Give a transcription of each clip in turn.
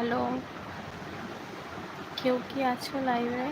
Hello. কেউ কি আছো লাইভে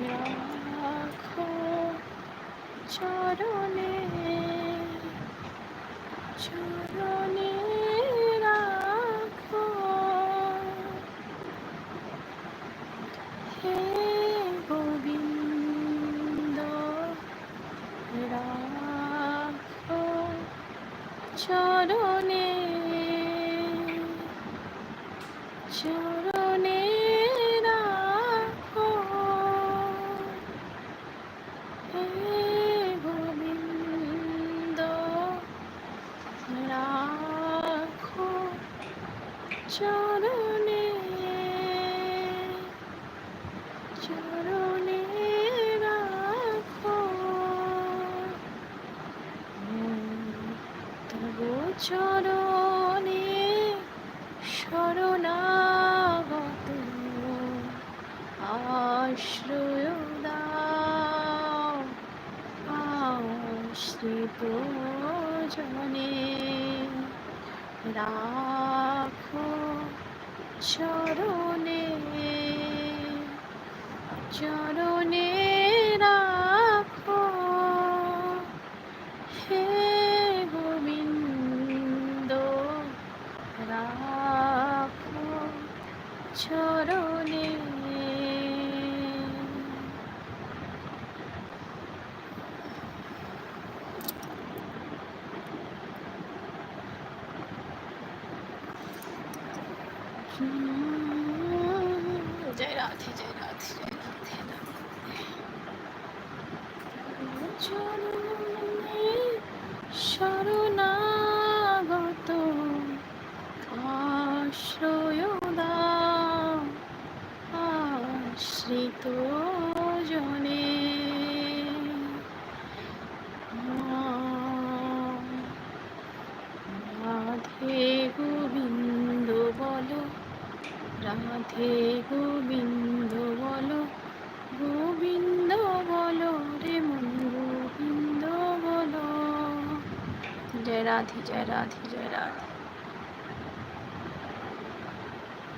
রাখো চরণে চরণে রাখো। হে গোবিন্দ রাখো চরণে চরণে রাখো হে গোবিন্দ রাখো চরণে চরণে রাখো। তব চরণে শরণাগত আশ্রয় দাও আশ্রিত জনে। রাখো চরণে চরণে রাখো হে গোবিন্দ রাখো চরণে জয় রাধে জয় রাধে শরণাগত আশ্রয় দাও আশ্রিত জনে রাধে গোবিন্দ বলো রাধে গোবিন্দ বলো গোবিন্দ বলো রে মন গোবিন্দ বলো জয় রাধে জয় রাধে জয় রাধে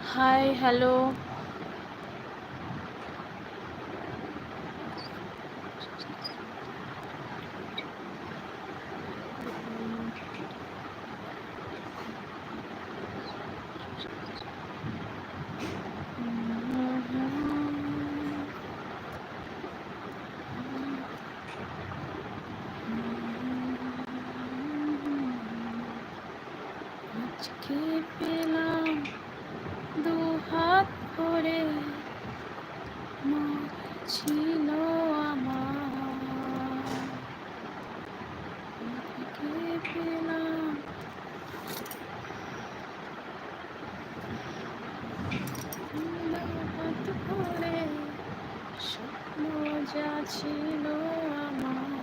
হাই হ্যালো আজকে পেলাম দু হাত করে ছিল আমার। পেলাম দু হাত স্বপ্ন যা আমার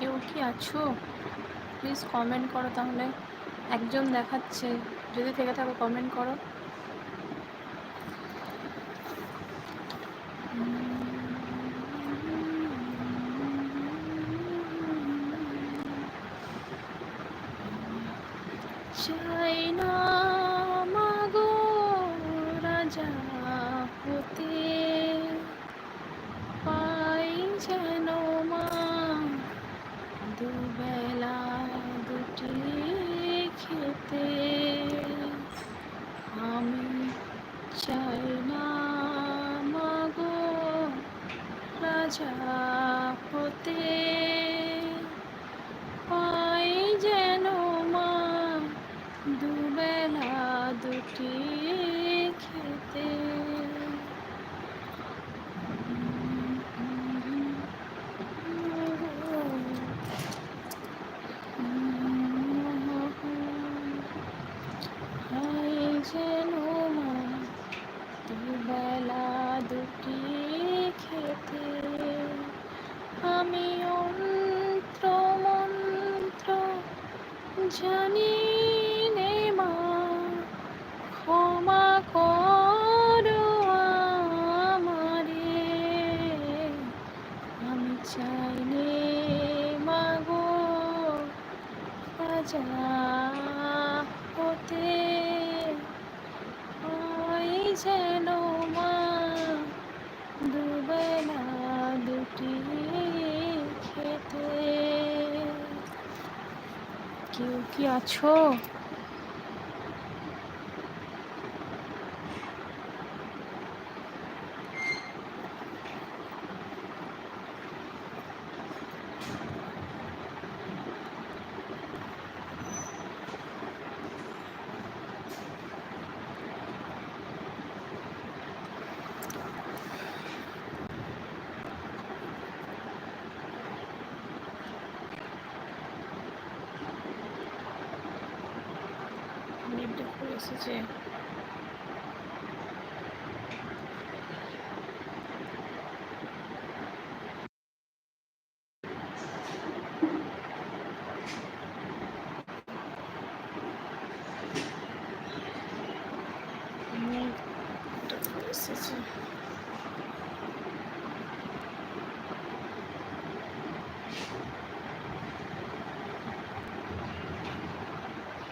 কি আছো? প্লিজ কমেন্ট করো তাহলে। একজন দেখাচ্ছে। যদি থেকে থাকো কমেন্ট করো। চাই না মাগো রাজা হতে পাই যেন মা দুবেলা দুটি খেতে আমি চাই না মাগো রাজা হতে পাই যেন মা দুবেলা দুটি খেতে হাই যেন মা দুবেলা দুটি খেতে আমি অন্ত্র মন্ত্র জানি নে মা, ক্ষমা করো আমারে। আমি চাই নে মাগো রাজা হতে। ওই যেন মা দুবেলা দুটি কেউ কি আছো নেটটা করে এসেছে নেটটা করে এসেছে